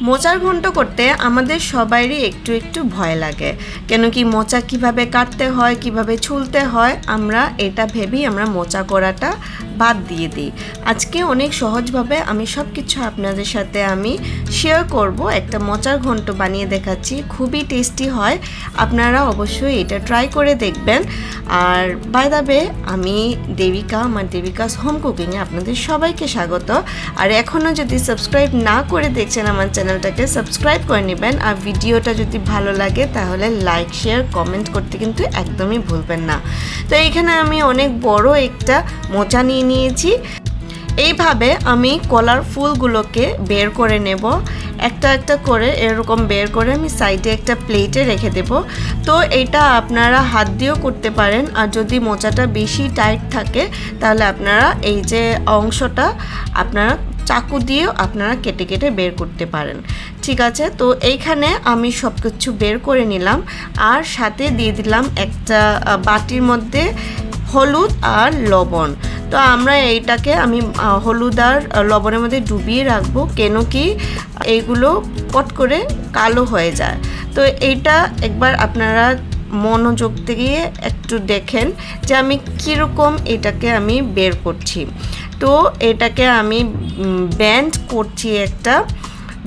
মোচার ঘন্ট করতে আমাদের সবারই একটু একটু ভয় লাগে। কেন কি মোচা কীভাবে কাটতে হয়, কীভাবে ছুলতে হয়, আমরা এটা ভেবেই আমরা মোচা করাটা বাদ দিয়ে দিই। আজকে অনেক সহজভাবে আমি সব কিছু আপনাদের সাথে আমি শেয়ার করব। একটা মোচার ঘন্ট বানিয়ে দেখাচ্ছি, খুবই টেস্টি হয়। আপনারা অবশ্যই এটা ট্রাই করে দেখবেন। আর বাই দ্য বে আমি দেবিকা, আমার দেবিকাস হোম কুকিংয়ে আপনাদের সবাইকে স্বাগত। আর এখনও যদি সাবস্ক্রাইব না করে দেখছেন আমার চ্যানেলটাকে সাবস্ক্রাইব করে নেবেন। আর ভিডিওটা যদি ভালো লাগে, তাহলে লাইক শেয়ার কমেন্ট করতে কিন্তু একদমই ভুলবেন না। তো এইখানে আমি অনেক বড় একটা মোচা নিয়ে নিয়েছি। এইভাবে আমি কলার ফুলগুলোকে বের করে নেব। একটা একটা করে এরকম বের করে আমি সাইডে একটা প্লেটে রেখে দেব। তো এটা আপনারা হাত দিয়েও করতে পারেন। আর যদি মোচাটা বেশি টাইট থাকে, তাহলে আপনারা এই যে অংশটা আপনারা চাকু দিয়েও আপনারা কেটে কেটে বের করতে পারেন। ঠিক আছে? তো এইখানে আমি সব কিছু বের করে নিলাম। আর সাথে দিয়ে দিলাম একটা বাটির মধ্যে হলুদ আর লবণ। তো আমরা এইটাকে আমি হলুদ আর লবণের মধ্যে ডুবিয়ে রাখব কেন কি এইগুলো পট করে কালো হয়ে যায়। তো এইটা একবার আপনারা মনোযোগ দিয়ে একটু দেখেন যে আমি কীরকম এটাকে আমি বের করছি। তো এটাকে আমি ব্যান্ড করছি একটা।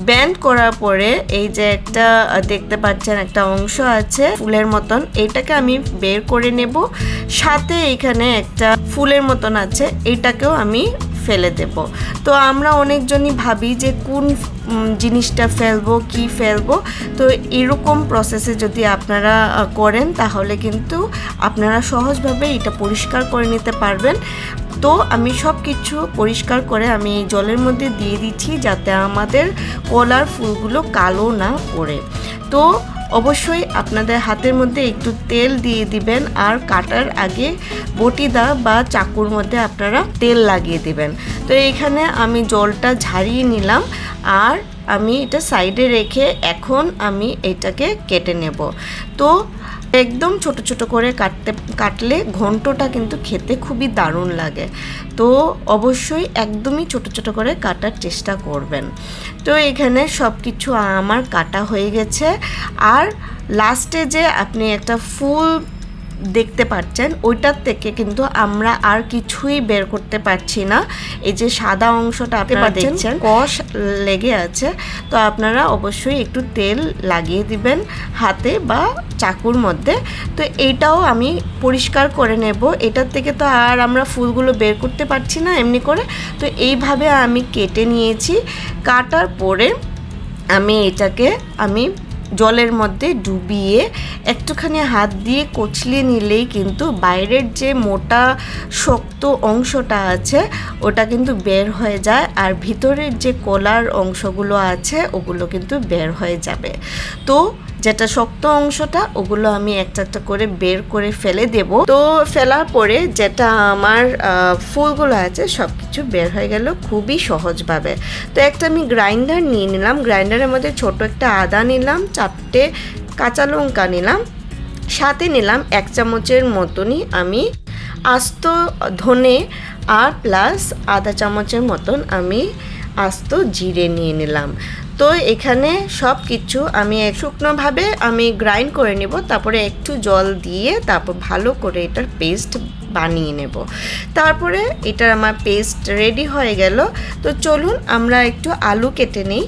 ব্যান্ড করার পরে এই যে একটা দেখতে পাচ্ছেন একটা অংশ আছে ফুলের মতন, এটাকে আমি বের করে নেব। সাথে এখানে একটা ফুলের মতন আছে, এটাকেও আমি ফেলে দেব। তো আমরা অনেকজনই ভাবি যে কোন জিনিসটা ফেলব, কি ফেলব। তো এরকম প্রসেসে যদি আপনারা করেন তাহলে কিন্তু আপনারা সহজভাবে এটা পরিষ্কার করে নিতে পারবেন। তো আমি সব কিছু পরিষ্কার করে আমি জলের মধ্যে দিয়ে দিচ্ছি যাতে আমাদের কলার ফুলগুলো কালো না পড়ে। তো অবশ্যই আপনাদের হাতের মধ্যে একটু তেল দিয়ে দিবেন আর কাটার আগে বটিদা বা চাকুর মধ্যে আপনারা তেল লাগিয়ে দিবেন। তো এইখানে আমি জলটা ঝারিয়ে নিলাম আর আমি এটা সাইডে রেখে এখন আমি এটাকে কেটে নেব। তো একদম ছোট ছোট করে কাটতে, কাটলে ঘন্টটা কিন্তু খেতে খুবই দারুণ লাগে। তো অবশ্যই একদমই ছোট ছোট করে কাটার চেষ্টা করবেন। তো এখানে সব কিছু আমার কাটা হয়ে গেছে। আর লাস্টে যে আপনি একটা ফুল দেখতে পাচ্ছেন ওইটার থেকে কিন্তু আমরা আর কিছুই বের করতে পারছি না। এই যে সাদা অংশটা আপনারা দেখছেন কষ লেগে আছে। তো আপনারা অবশ্যই একটু তেল লাগিয়ে দিবেন হাতে বা চাকুর মধ্যে। তো এইটাও আমি পরিষ্কার করে নেব। এটার থেকে তো আর আমরা ফুলগুলো বের করতে পারছি না এমনি করে। তো এইভাবে আমি কেটে নিয়েছি। কাটার পরে আমি এটাকে আমি জলের মধ্যে ডুবিয়ে একটুখানি হাত দিয়ে কচলে নিলেই কিন্তু বাইরের যে মোটা শক্ত অংশটা আছে, ওটা কিন্তু বের হয়ে যায় আর ভিতরের যে কলার অংশগুলো আছে, ওগুলো কিন্তু বের হয়ে যাবে। তো যেটা শক্ত অংশটা, ওগুলো আমি একটা একটা করে বের করে ফেলে দেব। তো ফেলার পরে যেটা আমার ফুলগুলো আছে সব কিছু বের হয়ে গেল খুবই সহজভাবে। তো একটা আমি গ্রাইন্ডার নিয়ে নিলাম। গ্রাইন্ডারের মধ্যে ছোট একটা আদা নিলাম, চারটে কাঁচা লঙ্কা নিলাম, সাথে নিলাম এক চামচের মতনই আমি আস্ত ধনে আর প্লাস আধা চামচের মতন আমি আস্ত জিরে নিয়ে নিলাম। তো এখানে সব কিছু আমি শুকনোভাবে আমি গ্রাইন্ড করে নেব, তারপরে একটু জল দিয়ে তারপর ভালো করে এটার পেস্ট বানিয়ে নেব। তারপরে এটার আমার পেস্ট রেডি হয়ে গেল। তো চলুন আমরা একটু আলু কেটে নিই।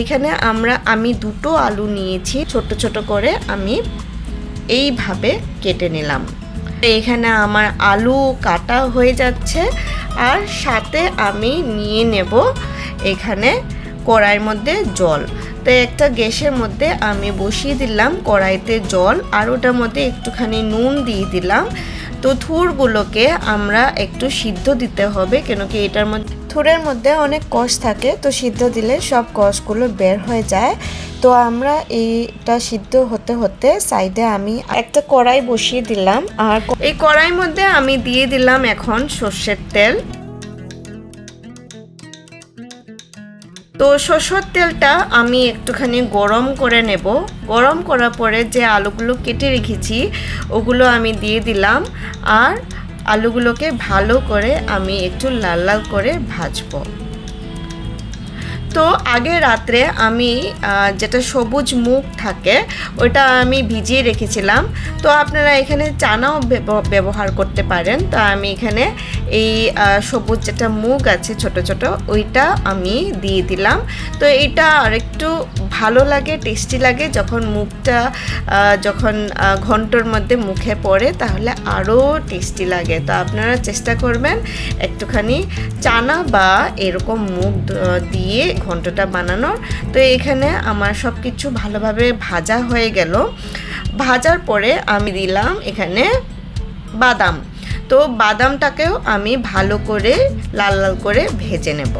এখানে আমরা, আমি দুটো আলু নিয়েছি, ছোট ছোট করে আমি এইভাবে কেটে নিলাম। এখানে আমার আলু কাটা হয়ে যাচ্ছে। আর সাথে আমি নিয়ে নেব এখানে কড়াইয়ের মধ্যে জল। তো একটা গ্যাসের মধ্যে আমি বসিয়ে দিলাম কড়াইতে জল আর ওটার মধ্যে একটুখানি নুন দিয়ে দিলাম। তো থুরগুলোকে আমরা একটু সিদ্ধ দিতে হবে কেন কি এটার মধ্যে থুরের মধ্যে অনেক কষ থাকে, তো সিদ্ধ দিলে সব কষগুলো বের হয়ে যায়। তো আমরা এইটা সিদ্ধ হতে হতে সাইডে আমি একটা কড়াই বসিয়ে দিলাম আর এই কড়াইয়ের মধ্যে আমি দিয়ে দিলাম এখন সর্ষের তেল। তো সরষের তেলটা আমি একটুখানি গরম করে নেব। গরম করার পরে যে আলুগুলো কেটে রেখেছি, ওগুলো আমি দিয়ে দিলাম আর আলুগুলোকে ভালো করে আমি একটু লাল লাল করে ভাজবো। তো আগে রাত্রে আমি যেটা সবুজ মুগ থাকে ওটা আমি ভিজিয়ে রেখেছিলাম। তো আপনারা এখানে চানাও ব্যবহার করতে পারেন। তো আমি এখানে এই সবুজ যেটা মুগ আছে ছোট ছোট ওইটা আমি দিয়ে দিলাম। তো এটা আরেকটু ভালো লাগে টেস্টি লাগে যখন আহ, যখন ঘন্টর মধ্যে মুখে পড়ে তাহলে আরও টেস্টি লাগে। তো আপনারা চেষ্টা করবেন একটুখানি চানা বা এরকম দ- দিয়ে ঘন্টটা বানানোর। তো এখানে আমার সব কিছু ভালোভাবে ভাজা হয়ে গেল। ভাজার পরে আমি দিলাম এখানে বাদাম। তো বাদামটাকেও আমি ভালো করে, লাল লাল করে ভেজে নেব।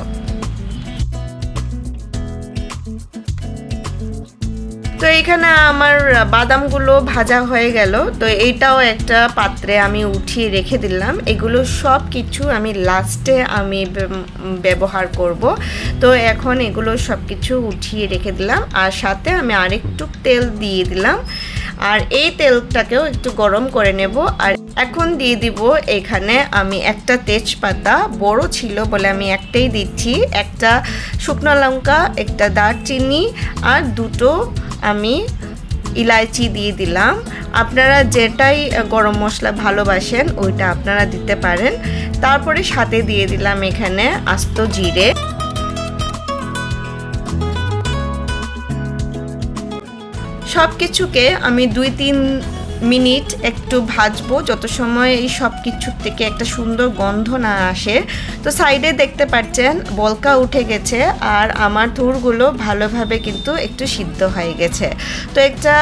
তো এখানে আমার বাদামগুলো ভাজা হয়ে গেল। তো এইটাও একটা পাত্রে আমি উঠিয়ে রেখে দিলাম। এগুলো সব কিছু আমি লাস্টে আমি ব্যবহার করব। তো এখন এগুলো সব কিছু উঠিয়ে রেখে দিলাম। আর সাথে আমি আরেকটু তেল দিয়ে দিলাম। আর এই তেলটাকেও একটু গরম করে নেব। আর এখন দিয়ে দিব এখানে আমি একটা তেজপাতা। বড় ছিল বলে আমি একটাই দিচ্ছি। একটা শুকনো লঙ্কা, একটা দারচিনি আর দুটো আমি ইলাইচি দিয়ে দিলাম। আপনারা যেটাই গরম মশলা ভালোবাসেন, ওইটা আপনারা দিতে পারেন। তারপরে সাথে দিয়ে দিলাম এখানে আস্ত জিরে। সব কিছুকে আমি দুই, তিন মিনিট একটু ভাজবো, যত সময় এই সব কিছুর থেকে একটা সুন্দর গন্ধ না আসে। তো সাইডে দেখতে পাচ্ছেন, বলকা উঠে গেছে আর আমার থুরগুলো ভালোভাবে কিন্তু একটু সিদ্ধ হয়ে গেছে। তো একটা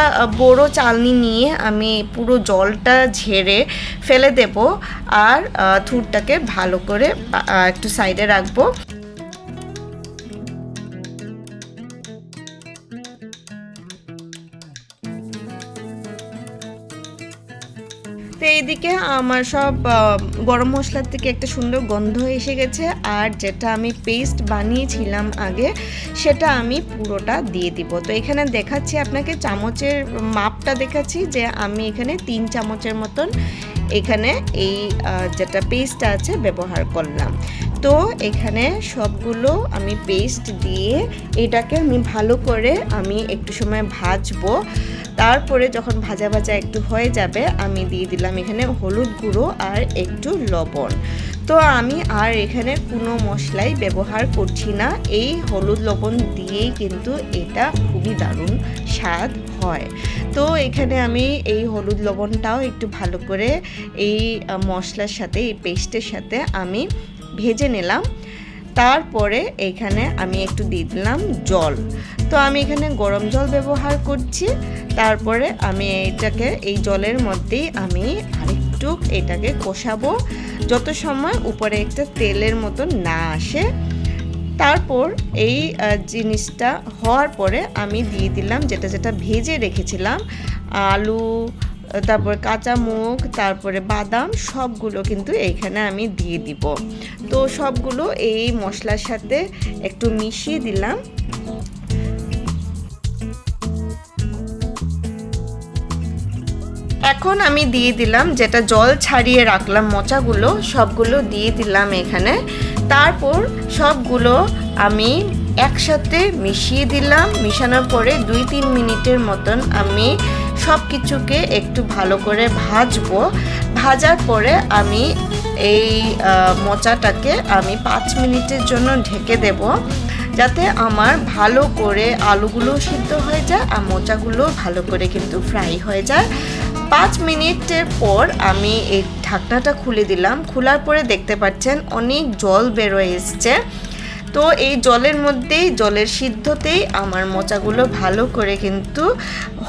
বড় চালনি নিয়ে আমি পুরো জলটা ঝেড়ে ফেলে দেব আর থুরটাকে ভালো করে একটু সাইডে রাখব। তো এইদিকে আমার সব গরম মশলার থেকে একটা সুন্দর গন্ধ এসে গেছে। আর যেটা আমি পেস্ট বানিয়েছিলাম আগে, সেটা আমি পুরোটা দিয়ে দিব। তো এখানে দেখাচ্ছি আপনাকে, চামচের মাপটা দেখাচ্ছি যে আমি এখানে তিন চামচের মতন এখানে এই যেটা পেস্ট আছে ব্যবহার করলাম। তো এখানে সবগুলো আমি পেস্ট দিয়ে এটাকে আমি ভালো করে আমি একটু সময় ভাজবো। তারপরে যখন ভাজা ভাজা একটু হয়ে যাবে, আমি দিয়ে দিলাম এখানে হলুদ গুঁড়ো আর একটু লবণ। তো আমি আর এখানে কোনো মশলাই ব্যবহার করছি না। এই হলুদ লবণ দিয়েই কিন্তু এটা খুবই দারুণ স্বাদ হয়। তো এখানে আমি এই হলুদ লবণটাও একটু ভালো করে এই মশলার সাথে, এই পেস্টের সাথে আমি ভেজে নিলাম। তারপরে এখানে আমি একটু দিয়ে দিলাম জল। তো আমি এখানে গরম জল ব্যবহার করছি। তারপরে আমি এটাকে, এই জলের মধ্যেই আমি আরেকটু এটাকে কষাবো। যত সময় উপরে একটা তেলের মতো না আসে। তারপর এই জিনিসটা হওয়ার পরে আমি দিয়ে দিলাম যেটা যেটা ভেজে রেখেছিলাম, আলু তারপর কাঁচা মুগ, তারপরে বাদাম, সবগুলো কিন্তু এইখানে আমি দিয়ে দিব। তো সবগুলো এই মশলার সাথে একটু মিশিয়ে দিলাম। এখন আমি দিয়ে দিলাম যেটা জল ছাড়িয়ে রাখলাম মোচাগুলো, সবগুলো দিয়ে দিলাম এখানে। তারপর সবগুলো আমি একসাথে মিশিয়ে দিলাম। মিশানোর পরে দুই তিন মিনিটের মতন আমি সব কিছুকে একটু ভালো করে ভাজবো। ভাজার পরে আমি এই মোচাটাকে আমি পাঁচ মিনিটের জন্য ঢেকে দেব। যাতে আমার ভালো করে আলুগুলো সিদ্ধ হয়ে যায় আর মোচাগুলো ভালো করে কিন্তু ফ্রাই হয়ে যায়। পাঁচ মিনিটের পর আমি এই ঢাকনাটা খুলে দিলাম। খোলার পরে দেখতে পাচ্ছেন অনেক জল বেরোয় এসছে। তো এই জলের মধ্যেই, জলের সিদ্ধতেই আমার মোচাগুলো ভালো করে কিন্তু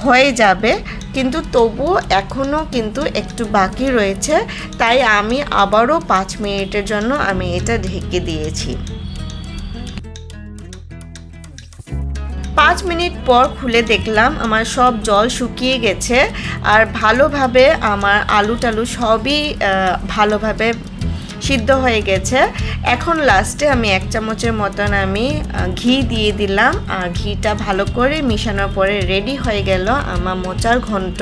হয়ে যাবে। কিন্তু তবু এখনও কিন্তু একটু বাকি রয়েছে। তাই আমি আবারও পাঁচ মিনিটের জন্য আমি এটা ঢেকে দিয়েছি। পাঁচ মিনিট পর খুলে দেখলাম আমার সব জল শুকিয়ে গেছে। আর ভালোভাবে আমার আলু টালু সবই ভালোভাবে সিদ্ধ হয়ে গেছে। এখন লাস্টে আমি এক চামচের মতন আমি ঘি দিয়ে দিলাম। আর ঘিটা ভালো করে মিশানোর পরে রেডি হয়ে গেল আমার মোচার ঘন্ট।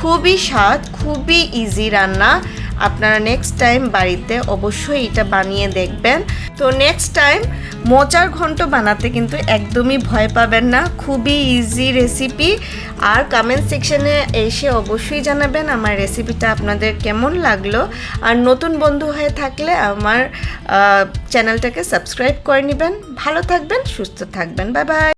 খুবই স্বাদ, খুবই ইজি রান্না। আপনারা নেক্সট টাইম বাড়িতে অবশ্যই এটা বানিয়ে দেখবেন। তো নেক্সট টাইম মোচার ঘন্ট বানাতে কিন্তু একদমই ভয় পাবেন না, খুবই ইজি রেসিপি আর কমেন্ট সেকশানে এসে অবশ্যই জানাবেন আমার রেসিপিটা আপনাদের কেমন লাগল। আর নতুন বন্ধু হয়ে থাকলে আমার চ্যানেলটাকে সাবস্ক্রাইব করে নেবেন। ভালো থাকবেন, সুস্থ থাকবেন। Bye bye